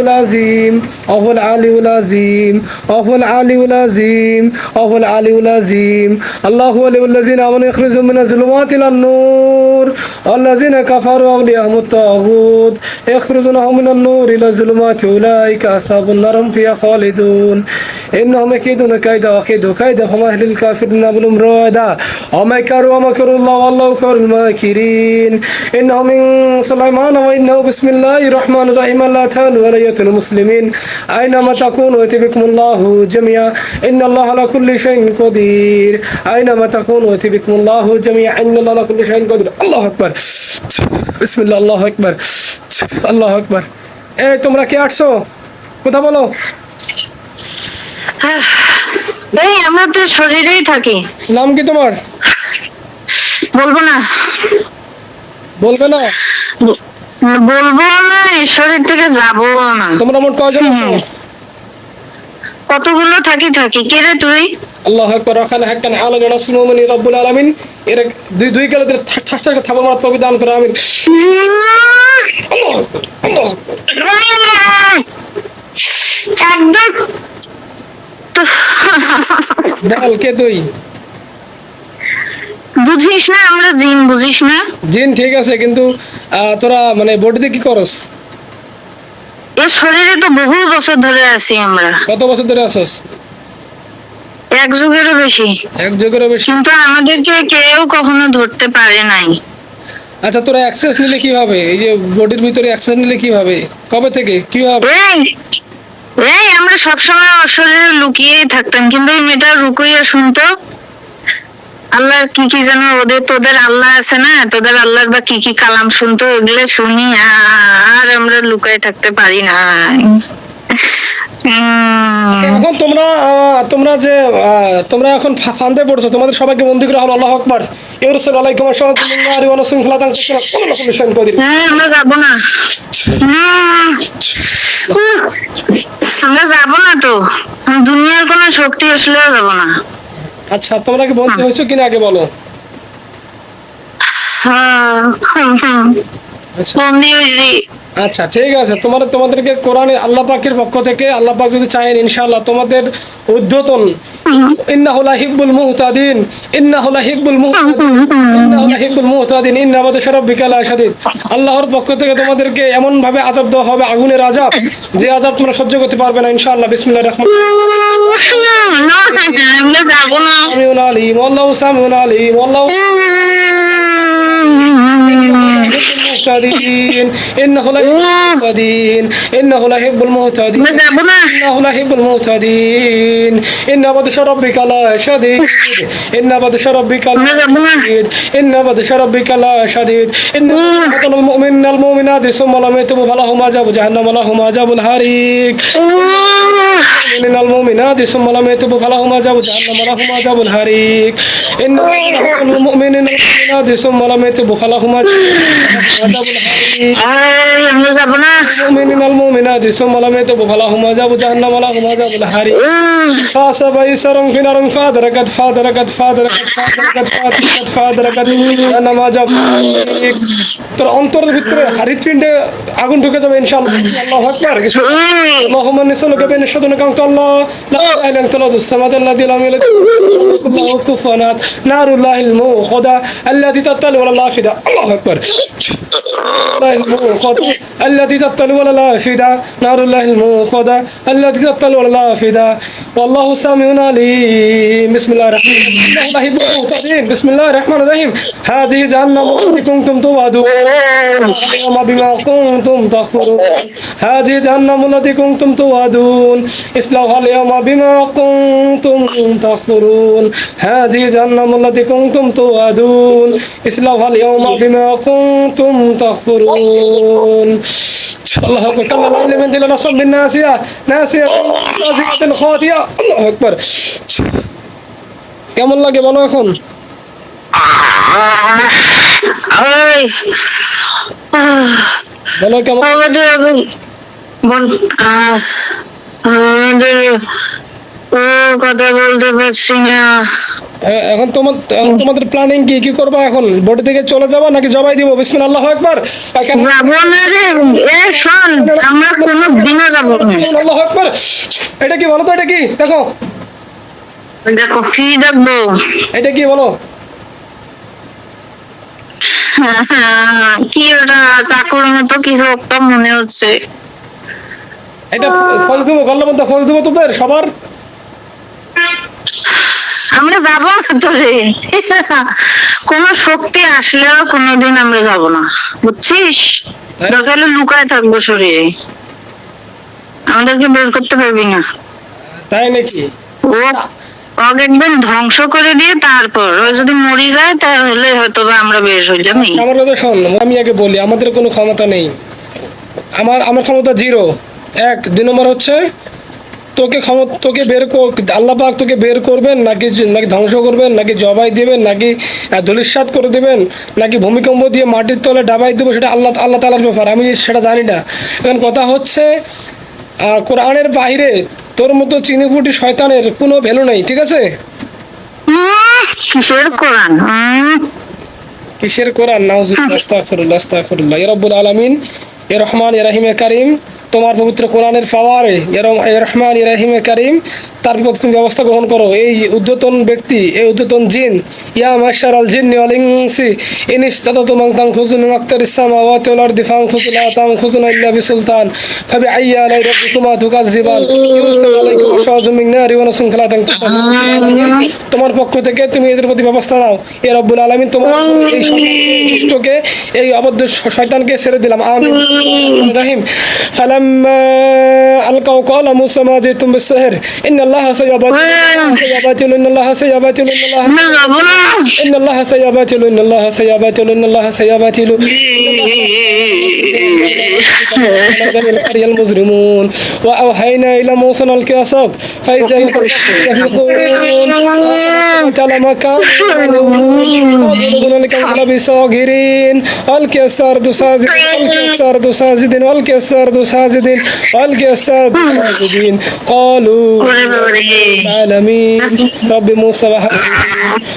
العظيم أهو العلي العظيم أهو العلي العظيم أهو العلي العظيم الله هو ولي الذين آمنوا يخرجهم من الظلمات إلى النور والذين كفروا أولياءهم الطاغوت يخرجونهم من النور إلى الظلمات أولئك أصحاب النار هم فيها خالدون إنهم يكيدون كيدا وكيد كيدا فما أهل الكافرين أبلهم رودا ومكروا ومكروا الله والله خير الماكرين إنه من سليمان وإنه بسم الله الرحمن الرحيم الله تعالى ولية المسلمين أينما تكونوا يأتي بكم الله جميعا إن الله على كل شيء قدير أينما تكونوا يأتي بكم الله جميعا إن الله على كل شيء قدير الله أكبر بسم الله الله أكبر الله أكبر এই তোমরা কে আসছো কথা বলো এই আমরা তো শরীরেই থাকি নাম কি তোমার বলবো না বলবে না ব- বলব না শরীর থেকে যাব না। তোমরা মোট কয়জন? কতগুলো? থাকি থাকি। কে রে তুই? আল্লাহ আকবার ওখানে হাক্কান আলামিন রাসূল মুমিন রব্বুল আলামিন। এর দুই দুই গেলে ঠাস ঠাস করে থাবা মারা তবে দান করে আমিন। একদম বল কে তুই? বুঝিস না আমরা জিন বুঝিস না? জিন ঠিক আছে কিন্তু তোরা মানে বডিতে কি করস? এর শরীরে তো বহু বছর ধরে আছি আমরা। কত বছর ধরে আসস এক যুগেরও বেশি। এক যুগেরও বেশি? কিন্তু আমাদেরকে কেউ কখনো ধরতে পারে নাই। আচ্ছা তোরা অ্যাক্সেস নিলে কীভাবে? এই যে বডির ভিতরে অ্যাক্সেস নিলে কীভাবে? কবে থেকে? কীভাবে? এই এই আমরা সবসময় ওর শরীরে লুকিয়েই থাকতাম কিন্তু এই মেয়েটা রুকুইয়া শুনতো? আল্লাহর কি কি যেন ওদের তোদের আল্লাহ আছে না তোদের আল্লাহর বা কি কি কালাম শুনতো ওগুলো শুনি আর আমরা লুকায় থাকতে পারি না। এখন তোমরা তোমরা যে তোমরা এখন ফান্দে পড়ছো তোমাদের সবাইকে বন্দি করে হলো আল্লাহ আকবার ইউরসুল আলাইকুম আসসালামু ওয়া রাসূলুল্লাহ তাআলা কদির হ্যাঁ আমরা যাব না। আমরা যাব না তো। দুনিয়ার কোনো শক্তি আসলেও যাব না। আচ্ছা তোমরা কি বন্ধু হয়েছো কিনা আগে বলো? হ্যাঁ হ্যাঁ হ্যাঁ। আচ্ছা। হয়েছি আচ্ছা ঠিক আছে। তোমার তোমাদেরকে কোরআনে আল্লাহ পাকের পক্ষ থেকে, আল্লাহ পাক যদি চায়েন, ইনশাআল্লাহ তোমাদের উদ্ধতন। ইন্নাহুলা হিব্বুল মুহতাদিন ইন্নাহুলা হিব্বুল মুহতাদিন ইন্নাহুলা হিব্বুল মুহতাদিন, ইন্না বাদশা রাব্বিকা লাশাদীদ আল্লাহর পক্ষ থেকে তোমাদেরকে এমন ভাবে আযাব দেওয়া হবে, আগুনের আযাব যে আযাব তোমরা সহ্য করতে পারবে না, ইনশাআল্লাহ। বিসমিল্লাহির রহমানির আলিম, আল্লাহু সামিউন আলিম, আল্লাহু المهتدين إنه لا يحب المهتدين إنه لا يحب المهتدين إنه لا يحب المهتدين إن بدش ربك لا شديد إن بدش ربك لا شديد إن بدش ربك لا شديد إن قتل المؤمن المؤمنات ثم لم يتوب فلهم عذاب جهنم ولهم عذاب الحريق من المؤمنات ثم لم يتوبوا فلهم عذاب جهنم ولهم عذاب الحريق إن المؤمنين المؤمنات ثم لم يتوبوا فلهم عذاب الحريق এই, আমরা যাবো না المؤمنين المؤمنات ثم لم يتوبوا فلهم عذاب جهنم ولهم عذاب الحريق উম, فاسب يسرا في نار فادركت فادركت فادركت فادركت فادركت فادركت جهنم عذاب الحريق তোর অন্তরের ভিতরে হৃৎপিণ্ডে আগুন ঢুকে যাবে ইনশাআল্লাহ আল্লাহু আকবার উম, اللهم نسألك بين الشهداء كنت الله لا إله إلا أنت الأرض الصمد الذي لم يلد له كفوا أحد نار الله الموقدة التي تطلع على الأفئدة الله أكبر الله الموقدة التي تطلع على الأفئدة نار الله الموقدة التي تطلع على الأفئدة والله سميع عليم بسم الله الرحمن الرحيم. بسم الله الرحمن الرحيم. هذه جهنم التي كنتم توعدون. بما كنتم تكفرون هذه جهنم التي كنتم توعدون. اصلوها اليوم بما كنتم تكفرون هذه جهنم التي كنتم توعدون. اصلوها اليوم بما كنتم تكفرون الله اكبر كلا لا علم من نصب من ناسيه ناسيه ناسيه خاطئه الله اكبر কেমন লাগে বলো এখন ওই, আহ, বলো কেমন আমাদের এখন বল- আহ, আমাদের ও কথা বলতে পারছি না। এখন তোমার তোমাদের প্ল্যানিং কি? কি করবা এখন? বডি থেকে চলে যাবা নাকি জবাই দিব? বিসমিল্লাহ আল্লাহু পায়খানা যাব না রে। এ শোন আমরা কোনো দিনও যাব না। আল্লাহু আকবার এটা কি বলো তো এটা কি? দেখো। দেখো কি দেখব? এটা কি বলো? কি ওটা? চাকুর মতো কিছু একটা মনে হচ্ছে? এটা ফল দেবো গল্লা মধ্যে ফল দেবো তোদের সবার? আমরা যাব না তো কোন শক্তি আসলেও কোনোদিন আমরা যাব না। বুঝছিস? দরকার লুকায় থাকব শরীরে। আমাদেরকে বের করতে পারবি না। তাই নাকি? ও ওকে একদম ধ্বংস করে দিয়ে তারপর। ও যদি মরে যায় তাহলে হয়তো বা আমরা বের হয়ে যাবি আমার কথা শোন আমি আগে বলি আমাদের কোনো ক্ষমতা নেই। আমার আমার ক্ষমতা জিরো। এক দুই নম্বর হচ্ছে তোকে ক্ষমতা তোকে বের কর আল্লাহ পাক তোকে বের করবেন নাকি নাকি ধ্বংস করবেন নাকি জবাই দেবেন নাকি ধুলিস্বাদ করে দেবেন নাকি ভূমিকম্প দিয়ে মাটির তলে ডাবাই দেবো সেটা আল্লাহ আল্লাহ তালার ব্যাপার আমি সেটা জানি না। এখন কথা হচ্ছে কোরআনের বাইরে তোর মতো চিনিপুটি শয়তানের কোনো ভ্যালু নেই ঠিক আছে? কিসের কোরআন কিসের কোরআন? নাউজুবিল্লাহ আস্তাগফিরুল্লাহ আস্তাগফিরুল্লাহ। ইয়া রাব্বুল আলামিন ইয়া রহমান ইয়া রহিম ইয়া কারীম। তোমার পবিত্র কোরআনের পাওয়ারে রহ- রহমান ইয়া রহিম ইয়া তার প্রতি তুমি ব্যবস্থা গ্রহণ করো। এই উদ্যতন ব্যক্তি, এই উদ্যতন জিন, ইয়া মাশার আল তানখুযু মিন আকতারিস সামাওয়াতি ওয়াল আরদি ফানখুযু লা তানখুযুনা ইল্লা বিসুলতান ফাবি আইয়ি আলাই খালা তানকুফান তোমার পক্ষ থেকে তুমি এদের প্রতি ব্যবস্থা নাও। এ রব্বুল আলামিন, তোমার এই দুষ্টকে, এই অবদ্ধ শয়তানকে ছেড়ে দিলাম। আমিন। فلما ألقوا قال موسى ما جئتم بالسحر إن الله سيباتل إن الله سيباتل إن الله إن الله سيباتل إن الله سيباتل إن الله سيباتل القرية المجرمون وأوحينا إلى موسى الكاسات فإذا هي على مكان بصاغرين الكسر ساجدين الكسر ساجدين الكسر ساجدين الكسر ساجدين قالوا العالمين رب موسى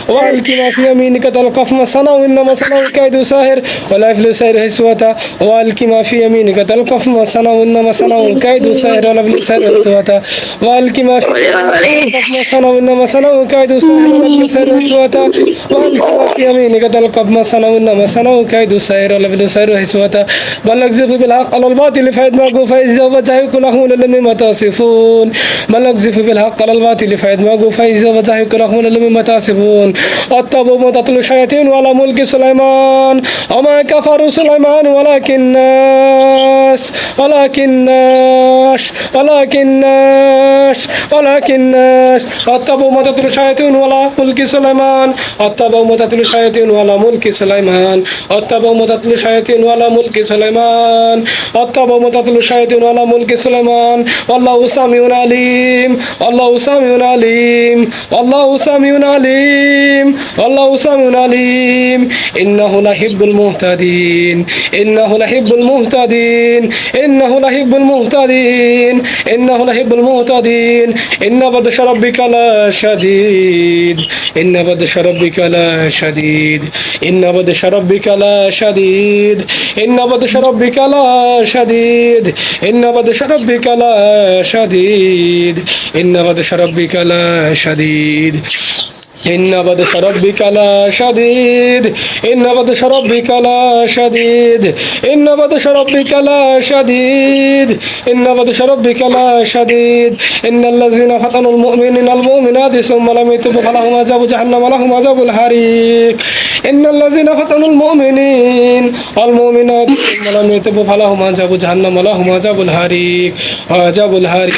وعلك ما في يمينك تلقف ما صنعوا إنما صنعوا كيد ساهر ولا يفلس ساهر هسوة وعلك ما في يمينك تلقف ما صنعوا إنما صنعوا كيد ساهر ولا يفلس ساهر هسوة وعلك ما في يمينك تلقف ما صنعوا إنما صنعوا كيد ساهر سير حسواتا والخلاف يمين قتل قب ما صنعوا إنما صنعوا كيد سير ولا بدو سير حسواتا بل نقذف بالحق على الباطل فايد ما قو فايز جواب جاهي كل أخمون لما تصفون بل نقذف بالحق على الباطل فايد ما قو فايز جواب جاهي كل أخمون لما تصفون أطب ما تطلو شياطين ولا ملك سليمان وما كفر سليمان ولكن الناس ولكن الناس ولكن الناس ولكن الناس أطب ما تطلو شياطين ولا মুলকি সুলাইমান অত্যাবাউ মোতাতুল শায়াতিন ওয়ালা মুলকি সুলাইমান অত্যাবাউ মোতাতুল শায়াতিন ওয়ালা মুলকি সুলাইমান অত্যাবাউ মোতাতুল শায়াতিন ওয়ালা মুলকি সুলাইমান, আল্লাহ উসামিউন আলিম, আল্লাহ উসামিউন আলিম, আল্লাহ উসামিউন আলিম, আল্লাহ উসামিউন আলিম, ইন্নাহু লাহিব্বুল মুহতাদিন, ইন্নাহু লাহিব্বুল মুহতাদিন, ইন্নাহু লাহিব্বুল মুহতাদিন, ইন্নাহু লাহিব্বুল মুহতাদিন ইন্না বাদশা রাব্বিকা লা শাদীদ। شديد إن بدش ربك لا شديد إن بدش ربك لا شديد إن بدش ربك لا شديد إن بدش ربك لا شديد إن بدش ربك لا شديد ইন্নাবাদ সরব বিকালা সাদিদ ইন্নাবাদ সরব বিকালা সাদিদ ইন্নাবাদ সরব বিকালা সাদিদ ইন্নাবাদ সরব বিকালা সাদিদ ইন্নাল্লাযিনা ফাতানুল মুমিনিনা আল মুমিনাতি সুম্মা লাম ইয়াতুবু ফালাহুম আযাবু জাহান্নাম লাহুম আযাবুল হারিক। ইন্নাল্লাযিনা ফাতানুল মুমিনিন আল মুমিনাত সুম্মা লাম ইয়াতুবু ফালাহুম আযাবু জাহান্নাম লাহুম আযাবুল হারিক। আযাবুল হারিক।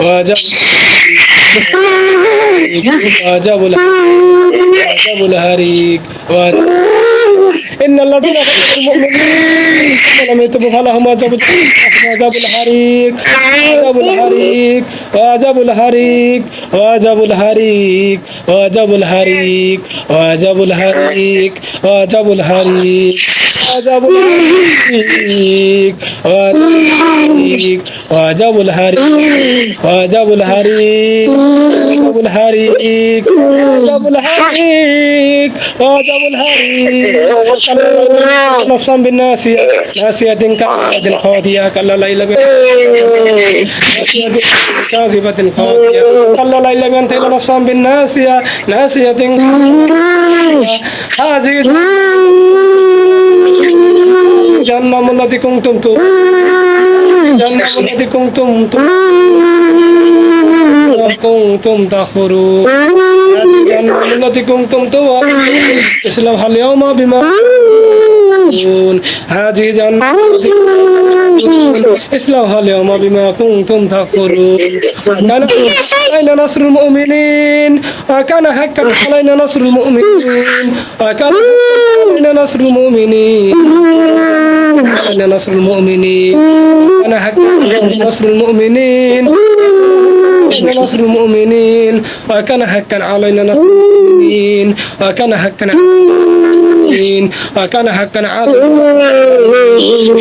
وجب وجب الهريق إن الذين المؤمنين ولم يتبوا فلهم وجب وجب الحريق وجب الحريق وجب الحريق وجب الحريق وجب الحريق وجب الحريق وجب وجب الحريق وجب الحريق وجب الحريق وجب الحريق. وجب الحريق وجب الحريق نصفا بالناسية ناسية كاذبة خاطئة كلا ليلة ناسية كاذبة خاطئة كلا ليلة بنت نصفا بالناسية ناسية هذه জাহান্নাম আল্লাতি কুনতুম তু জাহান্নাম আল্লাতি কুনতুম তু কুনতুম তাখুরু জাহান্নাম আল্লাতি কুনতুম বিমা। كنتم هذه جهنم التي اصلوها اليوم بما كنتم تكفرون وكان علينا نصر المؤمنين وكان حقا علينا نصر المؤمنين وكان حقا علينا نصر المؤمنين علينا نصر المؤمنين وكان حقا علينا نصر المؤمنين علينا نصر المؤمنين وكان حقا علينا نصر المؤمنين وكان حقا علينا المؤمنين وكان حقا علينا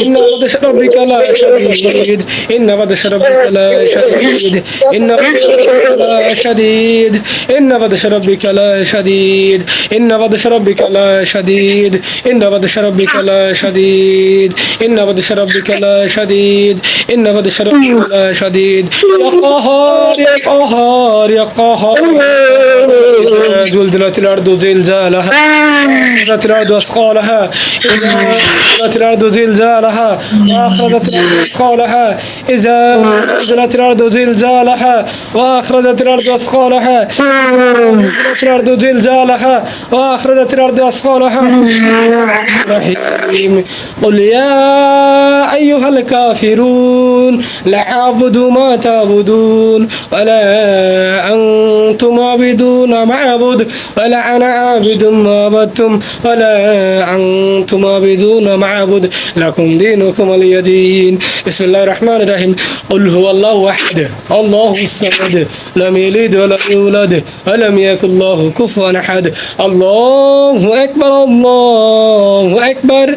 إن بطش ربك لا شديد إن بطش ربك لا شديد إن بطش ربك لا شديد إن بطش ربك لا شديد إن بطش ربك لا شديد إن بطش ربك لا شديد إن بطش ربك لا شديد إن بطش ربك لا شديد يا قهار يا قهار يا قهار زلزلت الأرض زلزالها أخرجت الأرض أثقالها إذا أخرجت الأرض زلزالها وأخرجت الأرض أثقالها إذا أخرجت الأرض زلزالها وأخرجت الأرض أثقالها أخرجت الأرض زلزالها وأخرجت الأرض أثقالها. الرحيم قل يا أيها الكافرون لا أعبد ما تعبدون ولا أنتم عابدون ما أعبد ولا أنا عابد ما عبدتم ولا أنتم عابدون ما أعبد لكم دينكم ولي دين. بسم الله الرحمن الرحيم. قل هو الله أحد الله الصمد لم يلد ولم يولد ولم يكن له كفوا أحد. الله أكبر الله أكبر.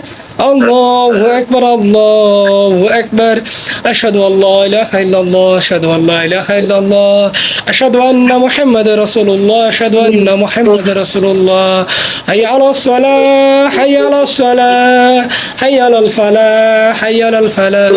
الله أكبر الله أكبر. أشهد أن لا إله إلا الله أشهد أن لا إله إلا الله أشهد أن محمد رسول الله أشهد أن محمد رسول الله. حي على الصلاة حي على الصلاة حي على الفلاح حي على الفلاح.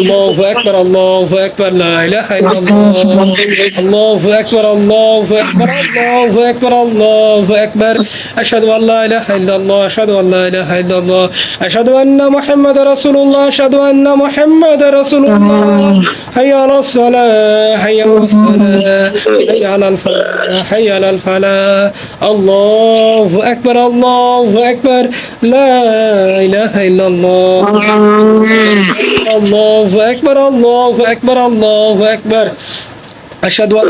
الله أكبر الله أكبر لا إله إلا الله. الله أكبر الله أكبر الله أكبر الله أكبر. أشهد أن لا إله إلا الله أشهد أن لا إله إلا الله. أشهد أن محمد رسول الله أشهد أن محمد رسول الله. حي على الصلاة حي على الصلاة حي على الفلاح حي على الفلاح. الله أكبر الله أكبر. لا إله إلا الله. الله أكبر الله أكبر الله أكبر. أشهد أن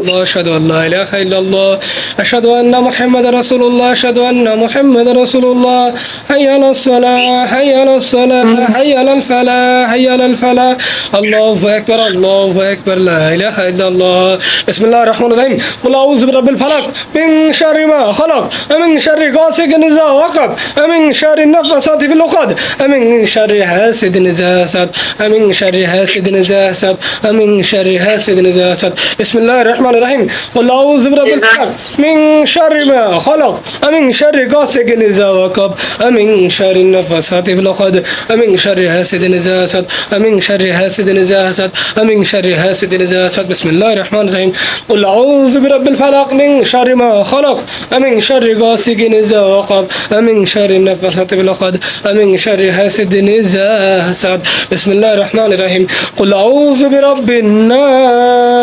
الله أشهد أن لا إله إلا الله أشهد أن محمد رسول الله أشهد أن محمد رسول الله. حي على الصلاة حي على الصلاة حي على الفلاح حي على الفلاح. الله أكبر الله أكبر لا إله إلا الله. بسم الله الرحمن الرحيم. قل أعوذ برب الفلق من شر ما خلق ومن شر غاسق إذا وقب ومن شر النفثات في العقد ومن شر حاسد إذا حسد ومن شر حاسد إذا حسد ومن شر حاسد إذا حسد بسم الله الرحمن الرحيم. قل أعوذ برب الفلق. من شر ما خلق ومن شر غاسق إذا وقب ومن شر النفثات في العقد ومن شر حاسد إذا حسد ومن شر حاسد إذا حسد ومن شر حاسد إذا حسد. بسم الله الرحمن الرحيم. قل أعوذ برب الفلق. من شر ما خلق ومن شر غاسق إذا وقب ومن شر النفثات في العقد ومن شر حاسد إذا حسد. بسم الله الرحمن الرحيم. قل أعوذ برب الناس.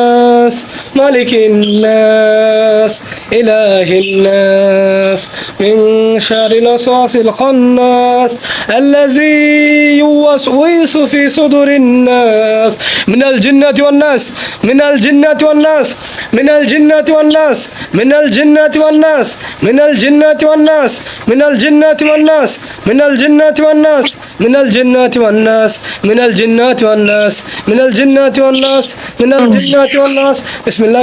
ملك الناس إله الناس من شر الوسواس الخناس الذي يوسوس في صدور الناس من الجنة والناس من الجنة والناس من الجنة والناس من الجنة والناس من الجنة والناس من الجنة والناس من الجنة والناس من الجنة والناس من الجنة والناس من الجنة والناس من الجنة والناس بسم الله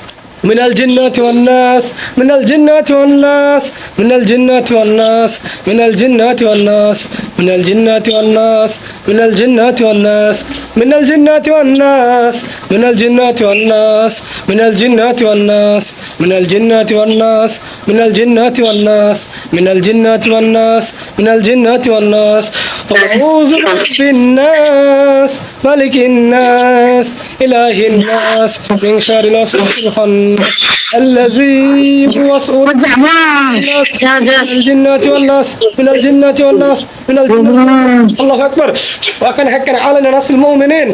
من الجنة والناس من الجنة والناس من الجنة والناس من الجنة والناس من الجنة والناس من الجنة والناس من الجنة والناس من الجنة والناس من الجنة والناس من الجنة والناس من الجنة والناس من الجنة والناس من الجنة والناس أعوذ برب الناس ملك الناس إله الناس من شر الوسواس الخناس الذي يوسوس যাবো না যা যা من الجنة والناس من الجنة والناس من الجنة الله أكبر وكان حقا علينا نصر المؤمنين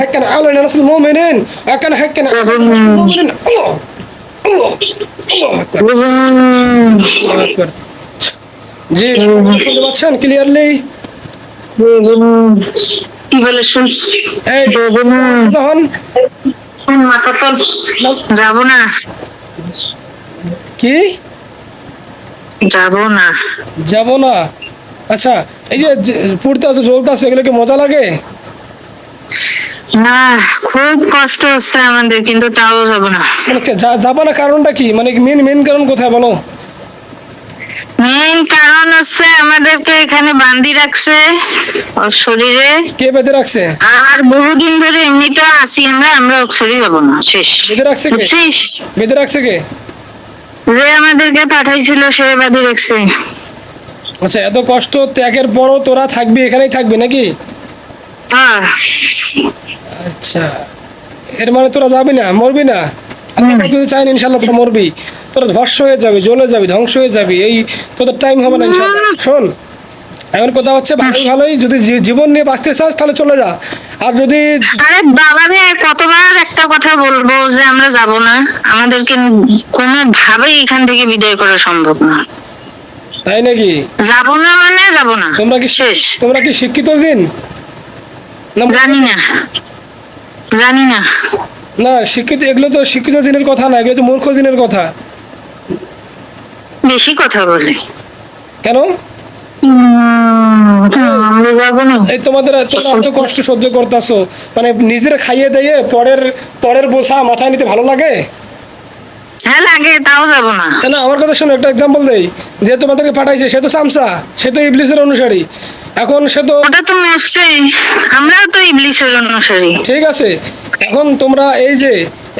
حقا علينا نصر المؤمنين وكان حقا علينا نصر المؤمنين الله الله الله أكبر الله أكبر জি শুনতে পাচ্ছেন ক্লিয়ারলি কি বলে শুন? তখন। মাথা তোল। যাব না। কি? যাব না। যাব না। আচ্ছা এই যে পুড়তে আছে জ্বলতে আছে এগুলো কি মজা লাগে? না খুব কষ্ট হচ্ছে আমাদের কিন্তু তাও যাব না। মানে যাব না কারণটা কি? মানে মেন মেন কারণ কোথায় বলো? মেইন কারণ হচ্ছে আমাদেরকে এখানে বান্ধি রাখছে ওর শরীরে। কে বেঁধে রাখছে? আর বহুদিন ধরে এমনিতে আছি আমরা আমরা অক্সরি যাব না শেষ। বেঁধে রাখছে কে? বুঝছিস? বেঁধে রাখছে কে? যে আমাদেরকে পাঠাইছিল সে বাঁধি রাখছে। আচ্ছা এত কষ্ট ত্যাগের পরও তোরা থাকবি এখানেই থাকবি নাকি? হ্যাঁ। আচ্ছা। এর মানে তোরা যাবি না মরবি না? আল্লাহ যদি চাইন ইনশাল্লাহ তোরা মরবি। তোরা ধ্বংস হয়ে যাবে জ্বলে যাবি ধ্বংস হয়ে যাবি। এই তোদের টাইম হবে না ইনশাল্লাহ। শোন এখন কথা হচ্ছে ভালোই ভালোই। যদি জীবন নিয়ে বাঁচতে চাস তাহলে চলে যা। আর যদি আরে বাবা রে কতবার একটা কথা বলব যে আমরা যাব না। আমাদেরকে কোনো ভাবেই এখান থেকে বিদায় করা সম্ভব না। তাই নাকি? যাব না মানে যাব না। তোমরা কি শেষ। তোমরা কি শিক্ষিত জিন? জানি না। জানি না। না শিক্ষিত এগুলো তো শিক্ষিত জিনের কথা না এগুলো তো মূর্খ জিনের কথা। বেশি কথা বলে। কেন? এই তোমাদের তোমরা এত কষ্ট সহ্য করতেছো। মানে নিজের খাইয়ে দিয়ে পরের পরের বোঝা মাথায় নিতে ভালো লাগে? হ্যাঁ লাগে তাও যাব না। না আমার কথা শোনো একটা এক্সাম্পল দেই। যে তোমাদেরকে পাঠাইছে সে তো সামসা সে তো ইবলিসের অনুসারী। এখন সে তো ওটা তো মরছে আমরাও তো ইবলিশের অনুসারী। ঠিক আছে এখন তোমরা এই যে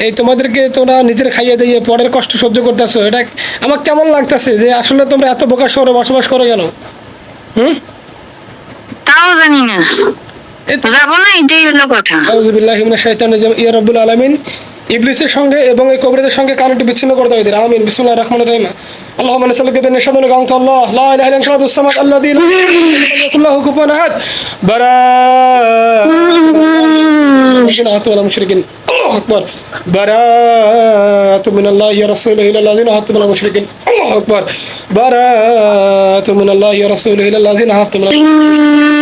এই তোমাদেরকে তোমরা নিজের খাইয়ে দিয়ে পরের কষ্ট সহ্য করতেছো এটা আমার কেমন লাগতেছে যে আসলে তোমরা এত বোকার শহরে বসবাস করো কেন? হুম? তাও জানি না। যাব না এটাই হলো কথা। মিনাশ শাইতানির রাজিম। ইয়া রাব্বুল আলামিন ইবলিসের সঙ্গে এবং এই কবরেদের সঙ্গে কানেক্ট বিচ্ছিন্ন করে হবে আমিন। বিসমুল্লাহ রহমান রহিম। আল্লাহ মানে সাল্লাহ বিন নিশাদুল গাউত আল্লাহ লা ইলাহা ইল্লা সামাদ আল্লাযী লা আহাদ। বারা। আল মুশরিকিন। আল্লাহু আকবার। বারাতু মিনাল্লাহি ওয়া রাসূলিহি ইলা আল্লাযীনা আহাদু আল মুশরিকিন। আল্লাহু আকবার। বারাতু ইলা আহাদু আল মুশরিকিন।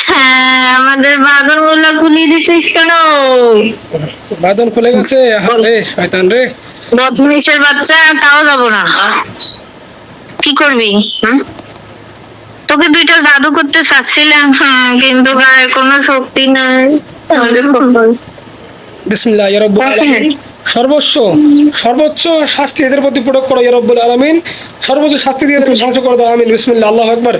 হ্যাঁ, আমাদের বাদরগুলো খুলি দিছিস কেন? বাদন খুলে গেছে? রে শয়তান রে। বদমিশের বাচ্চা তাও যাব না। কি করবি? তোকে দুইটা জাদু করতে চাচ্ছিলাম হুম, কিন্তু গায়ে কোনো শক্তি নাই। বিসমিল্লাহ সর্বস্ব, সর্বোচ্চ শাস্তি এদের প্রতি প্রয়োগ করো ইয়ারব্বুল আলমিন। সর্বোচ্চ শাস্তি দিয়ে তুমি ধ্বংস করে দাও, আমিন বিসমুল্লা আল্লাহ আকবর।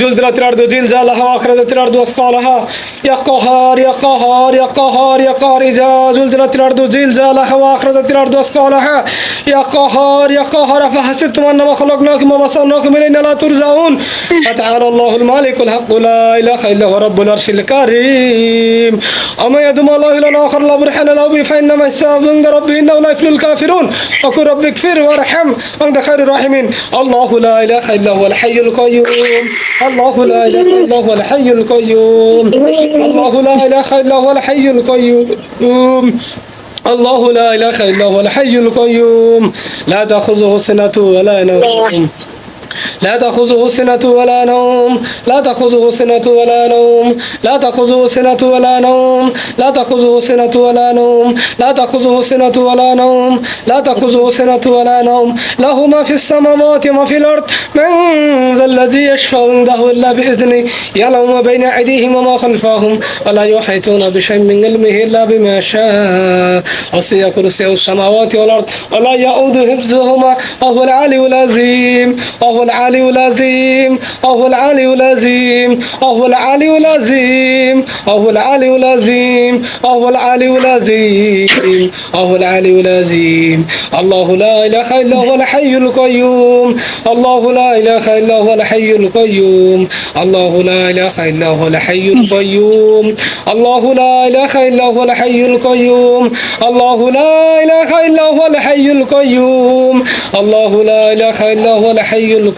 জুল দিলা তিরার্দু জিল জা লাহা আখরাজা তিরার্দু আসকা লাহা ইয়াকহার ইয়াকহার ইয়াকহার ইয়াকহার ইজা জুল দিলা তিরার দু জিল জা লাহা তিরার দু আসকা লাহা ইয়াকহার ইয়াকহার আফা হাসিব তোমার নামা খলক নাকি মাসা নখ মিলে নালা তুর যাউন তাআলা আল্লাহুল মালিকুল হক লা ইলাহা ইল্লা হুয়া, রাব্বুল আরশিল কারীম। আমা ইয়াদুম আল্লাহু ইলা আখর লাবুর হানা লা বি ফাইন্না মাসাব عند ربه إنه لا يفلح الكافرون. وقل رب اغفر وارحم وأنت خير الراحمين. الله لا إله إلا هو الحي القيوم. الله لا إله إلا هو الحي القيوم. الله لا إله إلا هو الحي القيوم. الله لا إله إلا هو الحي القيوم. لا تأخذه سنة ولا نوم. لا تأخذه سنة ولا نوم. لا تأخذه سنة ولا نوم. لا تأخذه سنة ولا نوم. لا تأخذه سنة ولا نوم. لا تأخذه سنة ولا نوم. لا تأخذه سنة ولا نوم. له ما في السماوات وما في الأرض. من ذا الذي يشفع عنده إلا بإذنه. يعلم ما بين أيديهم وما خلفهم. ولا يحيطون بشيء من علمه إلا بما شاء. وسع كرسيه السماوات والأرض. ولا يؤود حفظهما. وهو العلي العظيم. وهو العلي العظيم وهو العلي العظيم وهو العلي العظيم وهو العلي العظيم وهو العلي العظيم وهو العلي العظيم. الله لا إله إلا هو الحي القيوم الله لا إله إلا هو الحي القيوم الله لا إله إلا هو الحي القيوم الله لا إله إلا هو الحي القيوم الله لا إله إلا هو الحي القيوم الله لا إله إلا هو الحي القيوم.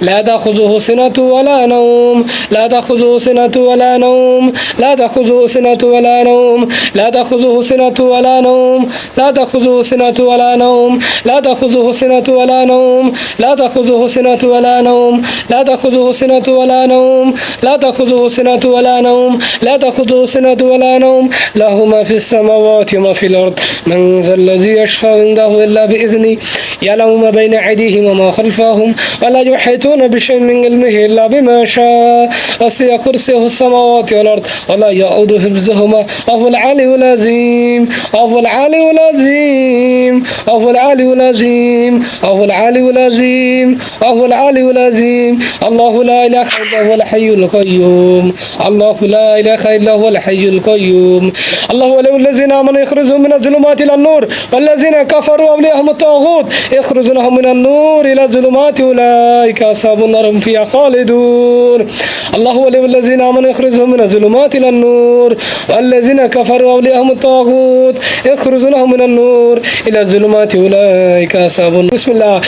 لا تأخذه سنة ولا نوم لا تأخذه سنة ولا نوم لا تأخذه سنة ولا نوم لا تأخذه سنة ولا نوم لا تأخذه سنة ولا نوم لا تأخذه سنة ولا نوم لا تأخذه سنة ولا نوم لا تأخذه سنة ولا نوم لا تأخذه سنة ولا نوم لا تأخذه سنة ولا نوم له ما في السماوات وما في الأرض من ذا الذي يشفع عنده إلا بإذنه يعلم ما بين أيديهم وما خلفهم ولا يحيطون بشيء من علمه إلا بما شاء. وسع كرسيه السماوات والأرض ولا يؤود حفظهما. وهو العلي العظيم وهو العلي العظيم وهو العلي العظيم وهو العلي العظيم وهو العلي العظيم. الله لا إله إلا هو الحي القيوم. الله لا إله إلا هو الحي القيوم. الله ولي الذين آمنوا يخرجهم من الظلمات إلى النور والذين كفروا أولياءهم الطاغوت يخرجونهم من النور إلى الظلمات أولئك. أصحاب النار هم فيها خالدون الله ولي الذين آمنوا يخرجهم من الظلمات إلى النور والذين كفروا أولياءهم الطاغوت يخرجونهم من النور إلى الظلمات أولئك أصحاب النار بسم الله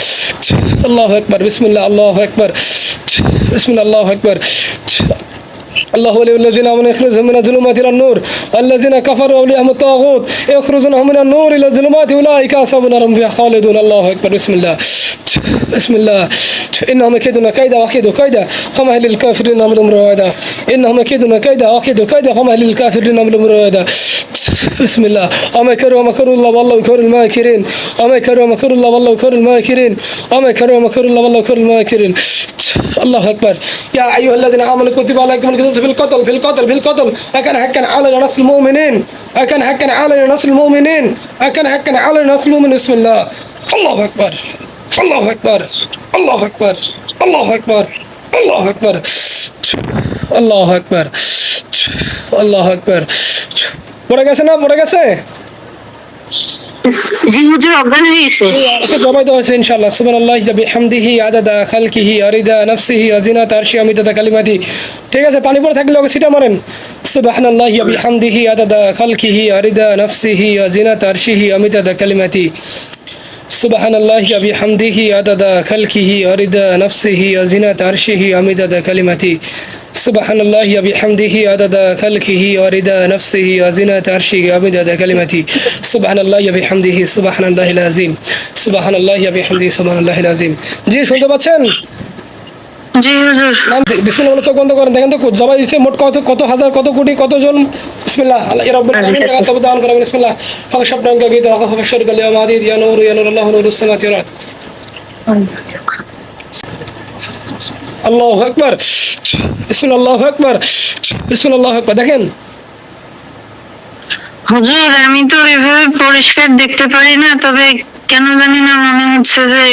الله أكبر بسم الله الله أكبر بسم الله الله أكبر الله ولي الذين امنوا يخرجهم من الظلمات الى النور والذين كفروا اولياءهم الطاغوت يخرجونهم من النور الى الظلمات اولئك اصحاب النار هم فيها خالدون الله اكبر بسم الله بسم الله إنهم يكيدون كيدا واكيدوا كيدا فما للكافرين امرهم روادا إنهم يكيدون كيدا واكيدوا كيدا فما للكافرين امرهم روادا بسم الله. وما كروا ومكر الله والله يكر الماكرين. وما كروا ومكر الله والله يكر الماكرين. وما كروا ومكر الله والله يكر الماكرين. الله أكبر. يا أيها الذين آمنوا كتب عليكم القصاص في القتل في القتل في القتل. أكن حقا على نصر المؤمنين. أكن حقا على نصر المؤمنين. أكن حقا على نصر المؤمنين. بسم الله. الله أكبر. আল্লাহ একবার আল্লাহ একবার আল্লাহ একবার আল্লাহ একবার আল্লাহ একবার আল্লাহ একবার পড়ে গেছে না পড়ে গেছে? জি হুজুর অজ্ঞান হয়ে গেছে। জবাই দেওয়া হয়েছে ইনশাআল্লাহ। সুবহানাল্লাহি ওয়া বিহামদিহি আদাদা খালকিহি আরিদা নাফসিহি আজিনাত আরশি আমিদাদা কালিমাতি। ঠিক আছে পানি পড়ে থাকলে ওকে সিটা মারেন। সুবহানাল্লাহি ওয়া বিহামদিহি আদাদা খালকিহি আরিদা নাফসিহি আজিনাত আরশিহি আমিদাদা কালিমাতি। سبحان الله وبحمده عدد خلقه ورضا نفسه وزنة عرشه ومدد كلمته سبحان الله وبحمده عدد خلقه ورضا نفسه وزنة عرشه ومدد كلمته سبحان الله وبحمده سبحان الله العظيم سبحان الله وبحمده سبحان الله العظيم জি শুনতে পাচ্ছেন জি হুজুর। বিসমিল্লাহ বলে চোখ বন্ধ করেন। দেখেন তো জবাই দিচ্ছে মোট কত কত হাজার কত কোটি কতজন? বিসমিল্লাহ। আল্লাহ ইয়া আলামিন জায়গা তবে দান করেন বিসমিল্লাহ। ফাক শব্দান কা গীতা ফাক শরক আল মাদিদ ইয়া নূর ইয়া নূর আল্লাহু নূরুস সামাওয়াতি ওয়াল আল্লাহু আকবার। বিসমিল্লাহ আল্লাহু আকবার। বিসমিল্লাহ আল্লাহু আকবার। দেখেন। হুজুর আমি তো এভাবে পরিষ্কার দেখতে পারি না তবে কেন জানি না মনে হচ্ছে যে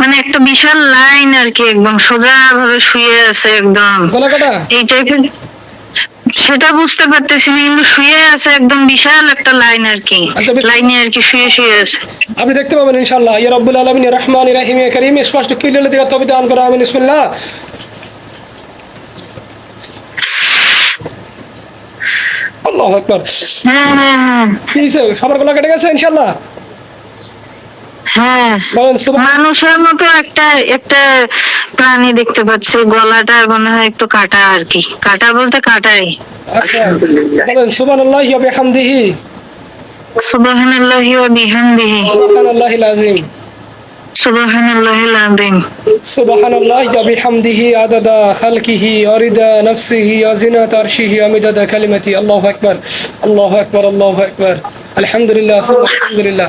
মানে একটা বিশাল লাইন আর কি একদম সোজা ভাবে শুয়ে আছে একদম। এই টাইপের সেটা বুঝতে পারতেছি না কিন্তু শুয়ে আছে একদম বিশাল একটা লাইন আর কি আচ্ছা, লাইনে আর কি শুয়ে শুয়ে আছে। আপনি দেখতে পাবেন ইনশাআল্লাহ ইয়া রাব্বুল আলামিন রহমান রহিম ইয়া করিম স্পষ্ট ক্লিয়ারলি দিকে তবে দান করো আমিন বিসমিল্লাহ। আল্লাহ আকবার। হ্যাঁ হ্যাঁ হ্যাঁ? সবার গলা কেটে গেছে ইনশাল্লাহ হ্যাঁ মানুষের মতো একটা একটা প্রাণী দেখতে পাচ্ছি গলাটা মনে হয় একটু কাটা আর কি। কাটা বলতে কাটাই। আচ্ছা বলেন সুবহানাল্লাহ ওয়া বিহামদিহি। সুবহানাল্লাহি ওয়া বিহামদিহি। সুবহানাল্লাহিল আযীম। সুবহানাল্লাহিল আযীম। সুবহানাল্লাহ ওয়া বিহামদিহি আদাদা খালকিহি ওয়া রিদা নাফসিহি ওয়া জিনাত আরশিহি ওয়া মিদাদা কালিমাতি। আল্লাহু আকবার আল্লাহু আকবার আল্লাহু আকবার। আলহামদুলিল্লাহ সুবহানাল্লাহ।